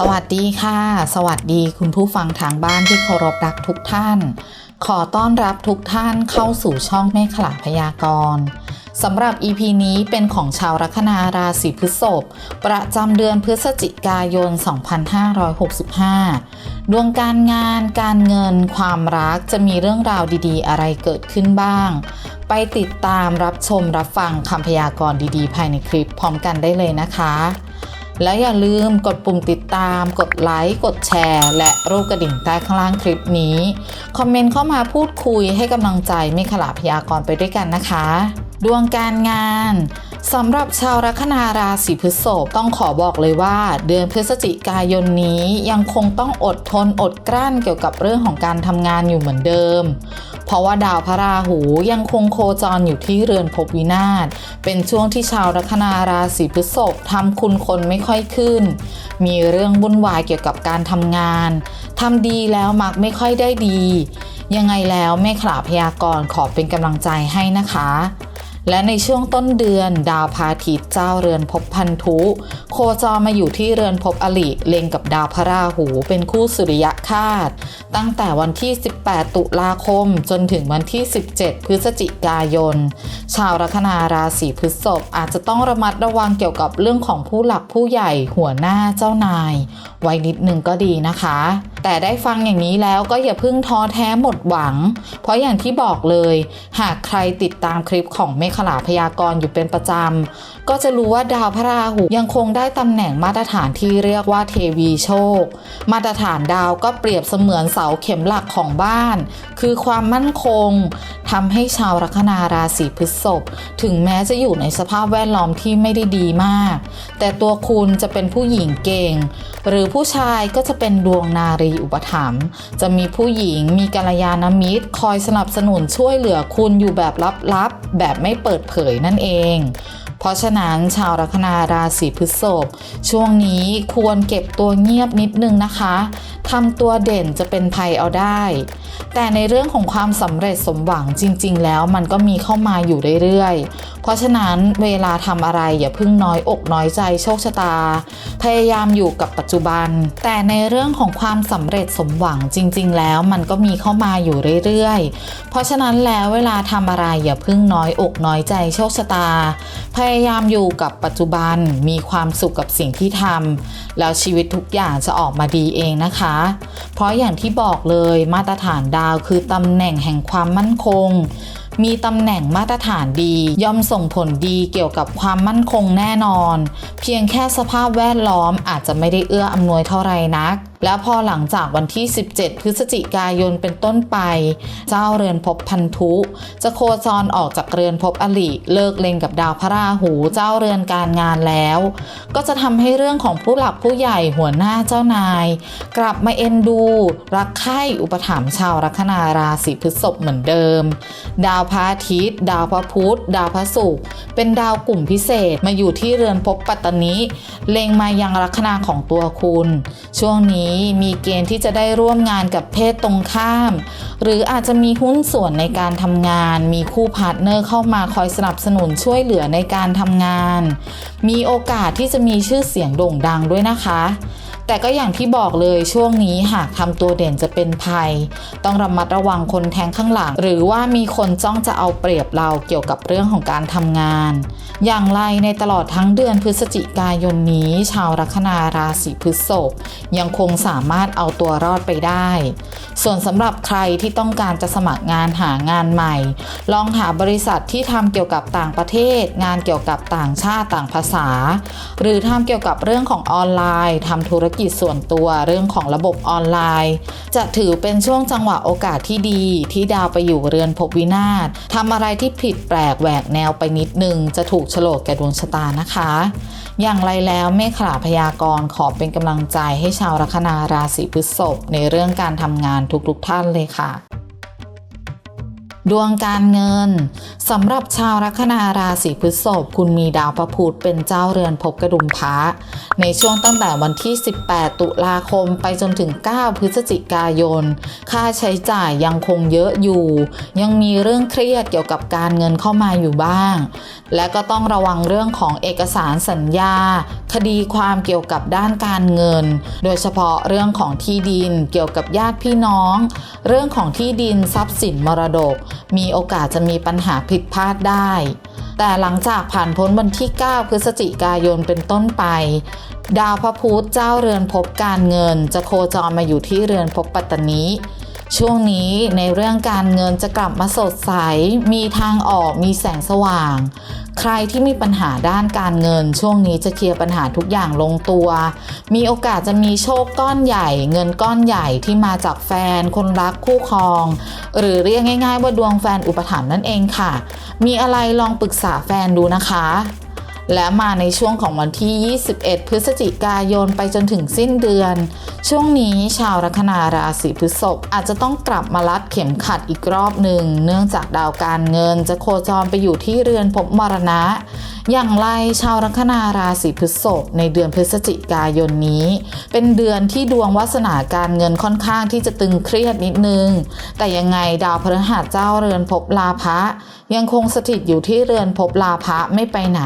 สวัสดีค่ะ สวัสดีคุณผู้ฟังทางบ้านที่เคารพรักทุกท่าน ขอต้อนรับทุกท่านเข้าสู่ช่องเมฆขลาพยากรณ์สำหรับ EP นี้เป็นของชาวลัคนาราศีพฤษภประจำเดือนพฤศจิกายน 2565 ดวงการงาน การเงิน ความรักจะมีเรื่องราวดีๆ อะไรเกิดขึ้นบ้าง ไปติดตามรับชมรับฟังคำพยากรณ์ดีๆ ภายในคลิปพร้อมกันได้เลยนะคะ และอย่าลืมกดปุ่มติดตาม กดไลค์ กดแชร์ และรูปกระดิ่งใต้ข้างล่างคลิปนี้ คอมเมนต์เข้ามาพูดคุยให้กำลังใจไม่ขลาพยากรไปด้วยกันนะคะ ดวงการงานสำหรับชาวลัคนาราศีพฤษภต้องขอบอกเลยว่า เดือนพฤศจิกายนนี้ยังคงต้องอดทนอดกลั้นเกี่ยวกับเรื่องของการทำงานอยู่เหมือนเดิม เพราะว่าดาวพระราหูยังคงโคจรอยู่ที่เรือนภพวินาศ เป็นช่วงที่ชาวลัคนาราศีพฤษภทำคุณคนไม่ค่อยขึ้น มีเรื่องวุ่นวายเกี่ยวกับการทำงานทำดีแล้วมักไม่ค่อยได้ดี ยังไงแล้วแม่ขลาพยากรณ์ขอเป็นกำลังใจให้นะคะ และในช่วงต้นเดือนดาวพาทิตย์เจ้าเรือนภพพันธุ โคจรมาอยู่ที่เรือนภพอลิเล็งกับดาวพระราหูเป็นคู่สุริยคาต ตั้งแต่วันที่ 18 ตุลาคม จนถึงวันที่ 17 พฤศจิกายน ชาวลัคนาราศีพฤษภอาจจะต้องระมัดระวังเกี่ยวกับเรื่องของผู้หลักผู้ใหญ่หัวหน้าเจ้านายไว้นิดนึงก็ดีนะคะ แต่ได้ฟังอย่างนี้แล้วก็อย่าเพิ่งท้อแท้หมดหวัง เพราะอย่างที่บอกเลย หากใครติดตามคลิปของเมฆลาพยากรณ์อยู่เป็นประจำก็จะรู้ว่าดาวพระราหูยังคงได้ตำแหน่งมาตรฐานที่เรียกว่าเทวีโชค มาตรฐานดาวก็เปรียบเสมือนเสาเข็มหลักของบ้าน คือความมั่นคงทำให้ชาวลัคนาราศีพฤษภถึงแม้จะอยู่ในสภาพแวดล้อมที่ไม่ได้ดีมาก แต่ตัวคุณจะเป็นผู้หญิงเก่ง หรือผู้ชายก็จะเป็นดวงนารีอุปถัมภ์จะมีผู้หญิงมีกัลยาณมิตร คอยสนับสนุนช่วยเหลือคุณอยู่แบบลับๆ แบบไม่เปิดเผยนั่นเอง เพราะฉะนั้นชาวลัคนาราศีพฤษภช่วงนี้ควรเก็บตัวเงียบนิดนึงนะคะทำตัวเด่นจะเป็นภัยเอาได้ แต่ในเรื่องของความสำเร็จสมหวังจริง ๆ แล้วมันก็มีเข้ามาอยู่เรื่อยๆ เพราะฉะนั้นเวลาทำอะไรอย่าเพิ่งน้อยอกน้อยใจโชคชะตา พยายามอยู่กับปัจจุบัน แต่ในเรื่องของความสำเร็จสมหวังจริง ๆ แล้วมันก็มีเข้ามาอยู่เรื่อยๆ เพราะฉะนั้นแล้วเวลาทำอะไรอย่าเพิ่งน้อยอกน้อยใจโชคชะตาพยายามอยู่กับปัจจุบันมีความสุขกับสิ่งที่ทำแล้วชีวิตทุกอย่างจะออกมาดีเองนะคะ เพราะอย่างที่บอกเลยมาตรฐานดาวคือตำแหน่งแห่งความมั่นคง มีตำแหน่งมาตรฐานดี ย่อมส่งผลดีเกี่ยวกับความมั่นคงแน่นอน เพียงแค่สภาพแวดล้อมอาจจะไม่ได้เอื้ออำนวยเท่าไรนักแล้วพอหลังจากวันที่ 17 พฤศจิกายนเป็นต้นไป เจ้าเรือนภพพันธุ จะโคจรออกจากเรือนภพอลิเลิกเล็งกับดาวพระราหูเจ้าเรือนการงานแล้ว ก็จะทำให้เรื่องของผู้หลักผู้ใหญ่หัวหน้าเจ้านาย กลับมาเอ็นดู รักใคร่อุปถัมภ์ชาวลัคนาราศีพฤษภเหมือนเดิม ดาวพระอาทิตย์ ดาวพระพุธดาวพระศุกร์เป็นดาวกลุ่มพิเศษมาอยู่ที่เรือนภพปัตตนิเล็งมายังลัคนาของตัวคุณ ช่วงนี้มีเกณฑ์ที่จะได้ร่วมงานกับเพศตรงข้าม หรืออาจจะมีหุ้นส่วนในการทำงาน มีคู่พาร์ทเนอร์เข้ามาคอยสนับสนุนช่วยเหลือในการทำงาน มีโอกาสที่จะมีชื่อเสียงโด่งดังด้วยนะคะ แต่ก็อย่างที่บอกเลยช่วงนี้หากทำตัวเด่นจะเป็นภัย ต้องระมัดระวังคนแทงข้างหลัง หรือว่ามีคนจ้องจะเอาเปรียบเราเกี่ยวกับเรื่องของการทำงาน อย่างไรในตลอดทั้งเดือนพฤศจิกายนนี้ ชาวลัคนาราศีพฤษภยังคงสามารถเอาตัวรอดไปได้ ส่วนสำหรับใครที่ต้องการจะสมัครงานหางานใหม่ ลองหาบริษัทที่ทำเกี่ยวกับต่างประเทศ งานเกี่ยวกับต่างชาติต่างภาษา หรือทำเกี่ยวกับเรื่องของออนไลน์ทำธุรกิจส่วนตัวเรื่องของระบบออนไลน์ จะถือเป็นช่วงจังหวะโอกาสที่ดี ที่ดาวไปอยู่เรือนภพวินาศทำอะไรที่ผิดแปลกแหวกแนวไปนิดนึง จะถูกโฉลกแก่ดวงชะตานะคะ อย่างไรแล้วเมฆขาพยากรณ์ขอเป็นกำลังใจให้ชาวลัคนาราศีพฤษภในเรื่องการทำงานทุกๆท่านเลยค่ะ ดวงการเงินสำหรับชาวลัคนาราศีพฤษภคุณมีดาวพระพุธเป็นเจ้าเรือนภพกระดุมพระในช่วงตั้งแต่วันที่ 18 ตุลาคมไปจนถึง 9 พฤศจิกายน ค่าใช้จ่ายยังคงเยอะอยู่ ยังมีเรื่องเครียดเกี่ยวกับการเงินเข้ามาอยู่บ้าง และก็ต้องระวังเรื่องของเอกสารสัญญา คดีความเกี่ยวกับด้านการเงิน โดยเฉพาะเรื่องของที่ดินเกี่ยวกับญาติพี่น้อง เรื่องของที่ดินทรัพย์สินมรดกมีโอกาสจะมีปัญหาผิดพลาดได้ แต่หลังจากผ่านพ้นวันที่ 9 พฤศจิกายนเป็นต้นไป ดาวพระพุธเจ้าเรือนภพการเงิน จะโคจรมาอยู่ที่เรือนภพปัตตานี ช่วงนี้ในเรื่องการเงินจะกลับมาสดใส มีทางออกมีแสงสว่าง ใครที่มีปัญหาด้านการเงิน ช่วงนี้จะเคลียร์ปัญหาทุกอย่างลงตัว มีโอกาสจะมีโชคก้อนใหญ่ เงินก้อนใหญ่ที่มาจากแฟน คนรักคู่ครอง หรือเรียกง่าย ๆ ว่าดวงแฟนอุปถัมภ์นั่นเองค่ะ มีอะไรลองปรึกษาแฟนดูนะคะ และมาในช่วงของวันที่ 21 พฤศจิกายนไปจนถึงสิ้นเดือน ช่วงนี้ชาวลัคนาราศีพฤษภอาจจะต้องกลับมารัดเข็มขัดอีกรอบหนึ่ง เนื่องจากดาวการเงินจะโคจรไปอยู่ที่เรือนภพมรณะ อย่างไรชาวลัคนาราศีพฤษภในเดือนพฤศจิกายนนี้ เป็นเดือนที่ดวงวาสนาการเงินค่อนข้างที่จะตึงเครียดนิดนึง แต่ยังไงดาวพฤหัสเจ้าเรือนภพลาภะยังคงสถิตอยู่ที่เรือนภพลาภะไม่ไปไหน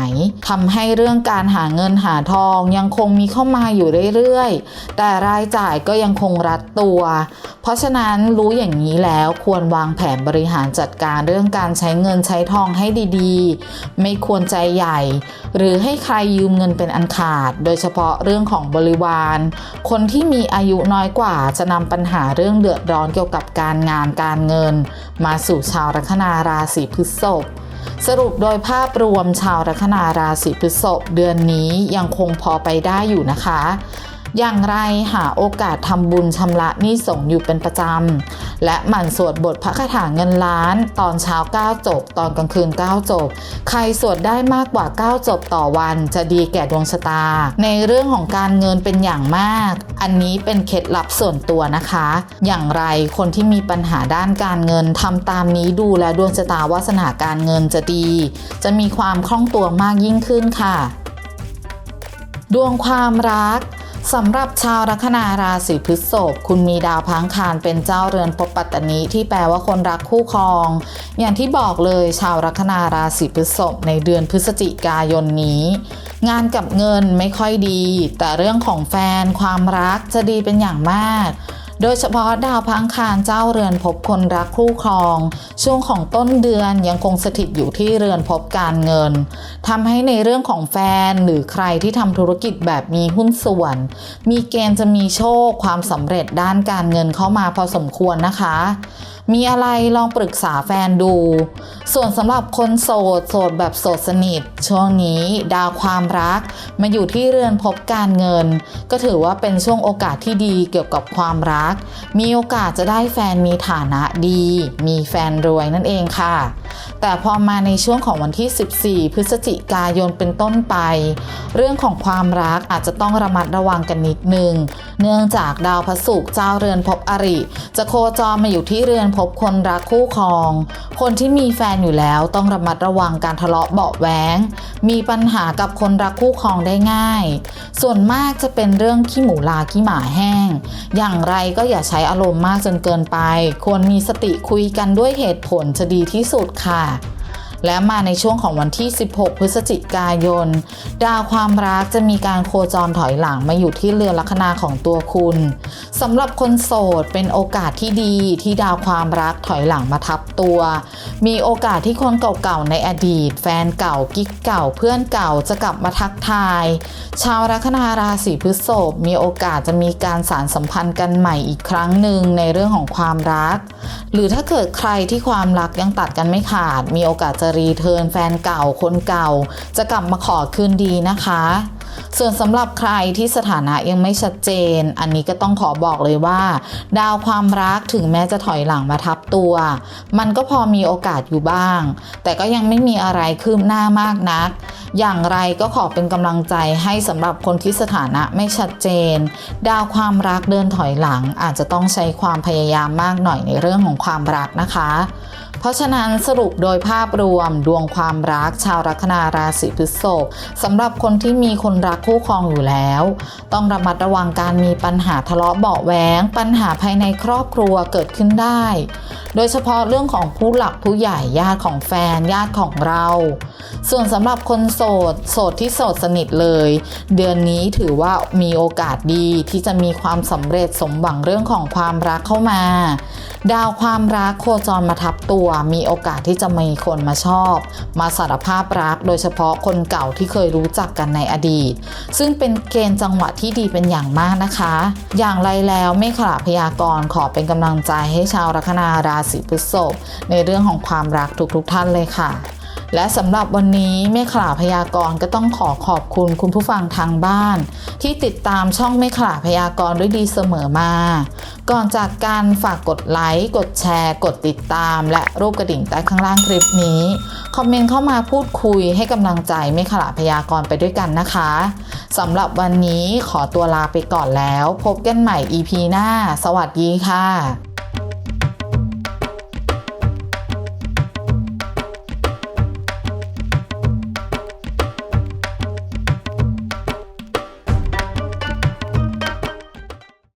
ทำให้เรื่องการหาเงินหาทองยังคงมีเข้ามาอยู่เรื่อยๆ แต่รายจ่ายก็ยังคงรัดตัว เพราะฉะนั้นรู้อย่างนี้แล้วควรวางแผนบริหารจัดการเรื่องการใช้เงินใช้ทองให้ดีๆ ไม่ควรใจใหญ่ หรือให้ใครยืมเงินเป็นอันขาด โดยเฉพาะเรื่องของบริวาร คนที่มีอายุน้อยกว่าจะนำปัญหาเรื่องเดือดร้อนเกี่ยวกับการงานการเงิน มาสู่ชาวลัคนาราศีพฤษภ สรุปโดยภาพรวมชาวลัคนาราศีพฤษภเดือนนี้ยังคงพอไปได้อยู่นะคะ อย่างไรหาโอกาสทำบุญชำระหนี้สงอยู่เป็นประจำ และหมั่นสวดบทพระคาถาเงินล้าน ตอนเช้า 9 จบ ตอนกลางคืน 9 จบ ใครสวดได้มากกว่า 9 จบต่อวันจะดีแก่ดวงชะตา ในเรื่องของการเงินเป็นอย่างมาก อันนี้เป็นเคล็ดลับส่วนตัวนะคะ อย่างไรคนที่มีปัญหาด้านการเงินทำตามนี้ดูแลดวงชะตาวาสนาการเงินจะดี จะมีความคล่องตัวมากยิ่งขึ้นค่ะ ดวงความรัก สำหรับชาวลัคนาราศีพฤษภคุณมีดาวพังคานเป็นเจ้าเรือนภพปัตตนีที่แปลว่าคนรักคู่ครอง อย่างที่บอกเลยชาวลัคนาราศีพฤษภในเดือนพฤศจิกายนนี้ งานกับเงินไม่ค่อยดี แต่เรื่องของแฟนความรักจะดีเป็นอย่างมาก โดยเฉพาะดาวพังคารเจ้าเรือนพบคนรักคู่ครอง ช่วงของต้นเดือนยังคงสถิตอยู่ที่เรือนพบการเงินทำให้ในเรื่องของแฟนหรือใครที่ทำธุรกิจแบบมีหุ้นส่วน มีเกณฑ์จะมีโชคความสำเร็จด้านการเงินเข้ามาพอสมควรนะคะ มีอะไรลองปรึกษาแฟนดู ส่วนสำหรับคนโสด โสดแบบโสดสนิท ช่วงนี้ดาวความรัก มาอยู่ที่เรือนพบการเงิน ก็ถือว่าเป็นช่วงโอกาสที่ดีเกี่ยวกับความรัก มีโอกาสจะได้แฟนมีฐานะดี มีแฟนรวยนั่นเองค่ะ แต่พอมาในช่วงของวันที่ 14 พฤศจิกายนเป็นต้นไป เรื่องของความรักอาจจะต้องระมัดระวังกันนิดนึง เนื่องจากดาวพระศุกร์เจ้าเรือนภพอริ จะโคจรมาอยู่ที่เรือนภพคนรักคู่ครอง คนที่มีแฟนอยู่แล้วต้องระมัดระวังการทะเลาะเบาะแวงมีปัญหากับคนรักคู่ครองได้ง่าย ส่วนมากจะเป็นเรื่องขี้หมูลาขี้หมาแห้ง อย่างไรก็อย่าใช้อารมณ์มากจนเกินไป ควรมีสติคุยกันด้วยเหตุผลจะดีที่สุดค่ะ และมาในช่วงของวันที่ 16 พฤศจิกายน ดาวความรักจะมีการโคจรถอยหลังมาอยู่ที่เรือนลัคนาของตัวคุณสำหรับคนโสดเป็นโอกาสที่ดีที่ดาวความรักถอยหลังมาทับตัว มีโอกาสที่คนเก่าๆในอดีต แฟนเก่ากิ๊กเก่าเพื่อนเก่าจะกลับมาทักทาย ชาวลัคนาราศีพฤษภมีโอกาสจะมีการสารสัมพันธ์กันใหม่อีกครั้งหนึ่งในเรื่องของความรัก หรือถ้าเกิดใครที่ความรักยังตัดกันไม่ขาด มีโอกาสจะรีเทิร์นแฟนเก่าคนเก่า จะกลับมาขอคืนดีนะคะ ส่วนสำหรับใครที่สถานะยังไม่ชัดเจน อันนี้ก็ต้องขอบอกเลยว่า ดาวความรักถึงแม้จะถอยหลังมาทับตัว มันก็พอมีโอกาสอยู่บ้าง แต่ก็ยังไม่มีอะไรคืบหน้ามากนัก อย่างไรก็ขอเป็นกำลังใจให้สำหรับคนที่สถานะไม่ชัดเจน ดาวความรักเดินถอยหลังอาจจะต้องใช้ความพยายามมากหน่อยในเรื่องของความรักนะคะ เพราะฉะนั้นสรุปโดยภาพรวมดวงความรักชาวลัคนาราศีพฤษภสำหรับคนที่มีคนรักคู่ครองอยู่แล้ว ต้องระมัดระวังการมีปัญหาทะเลาะเบาะแหวงปัญหาภายในครอบครัวเกิดขึ้นได้ โดยเฉพาะเรื่องของผู้หลักผู้ใหญ่ญาติของแฟนญาติของเรา ส่วนสำหรับคนโสด โสดที่โสดสนิทเลย เดือนนี้ถือว่ามีโอกาสดีที่จะมีความสำเร็จสมหวังเรื่องของความรักเข้ามา ดาวความรักโคจรมาทับตัวมีโอกาสที่จะมีคนมาชอบ มาสารภาพรัก โดยเฉพาะคนเก่าที่เคยรู้จักกันในอดีต ซึ่งเป็นเกณฑ์จังหวะที่ดีเป็นอย่างมากนะคะ อย่างไรแล้วไม่ขลาพยากรณ์ขอเป็นกำลังใจให้ชาวลัคนาราศีพฤษภในเรื่องของความรักทุกๆท่านเลยค่ะ และสำหรับวันนี้เมฆขลาพยากรณ์ก็ต้องขอขอบคุณคุณผู้ฟังทางบ้าน ที่ติดตามช่องเมฆขลาพยากรณ์ด้วยดีเสมอมา ก่อนจากการฝากกดไลค์ กดแชร์ กดติดตาม และรูปกระดิ่งใต้ข้างล่างคลิปนี้ คอมเมนต์เข้ามาพูดคุยให้กำลังใจเมฆขลาพยากรณ์ไปด้วยกันนะคะสำหรับวันนี้ขอตัวลาไปก่อนแล้ว พบกันใหม่ EP หน้า สวัสดีค่ะ